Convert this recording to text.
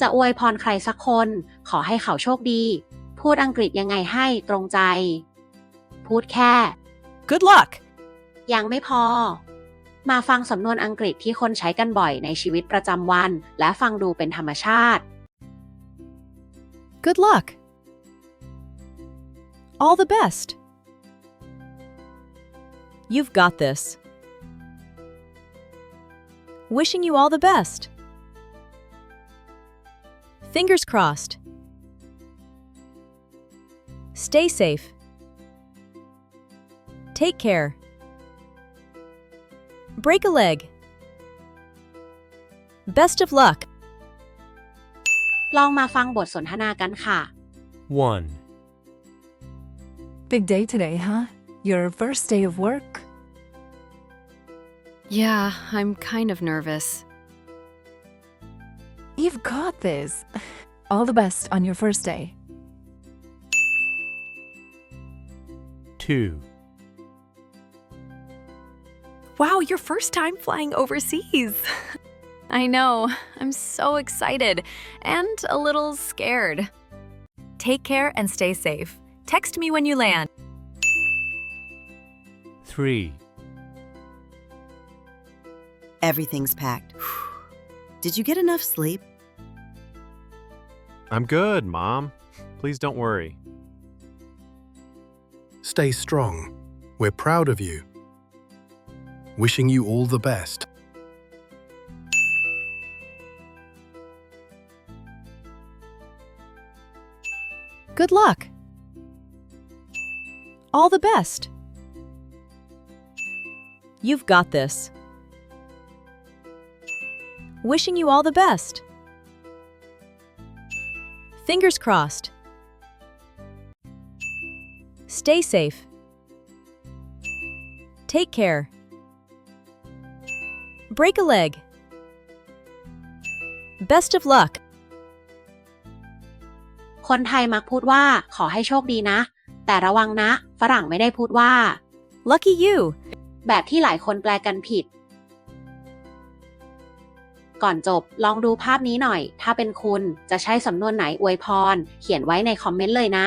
จะอวยพรใครสักคน ขอให้เขาโชคดี พูดอังกฤษยังไงให้ตรงใจ พูดแค่ Good luck. ยังไม่พอ มาฟังสำนวนอังกฤษที่คนใช้กันบ่อยในชีวิตประจำวัน และฟังดูเป็นธรรมชาติ Good luck. All the best. You've got this. Wishing you all the best. Fingers crossed. Stay safe. Take care. Break a leg. Best of luck. ลองมาฟังบทสนทนากันค่ะ 1. Big day today, huh? Your first day of work? Yeah, I'm kind of nervous. You've got this. All the best on your first day. 2. Wow, your first time flying overseas. I know, I'm so excited and a little scared. Take care and stay safe. Text me when you land. 3. Everything's packed. Did you get enough sleep? I'm good, Mom. Please don't worry. Stay strong. We're proud of you. Wishing you all the best. Good luck. All the best. You've got this. Wishing you all the best. Fingers crossed. Stay safe. Take care. Break a leg. Best of luck. คนไทยมักพูดว่า ขอให้โชคดีนะ แต่ระวังนะ ฝรั่งไม่ได้พูดว่า Lucky you. แบบที่หลายคนแปลกันผิด ก่อนจบลองดูภาพนี้หน่อย ถ้าเป็นคุณจะใช้สำนวนไหนอวยพร เขียนไว้ในคอมเมนต์เลยนะ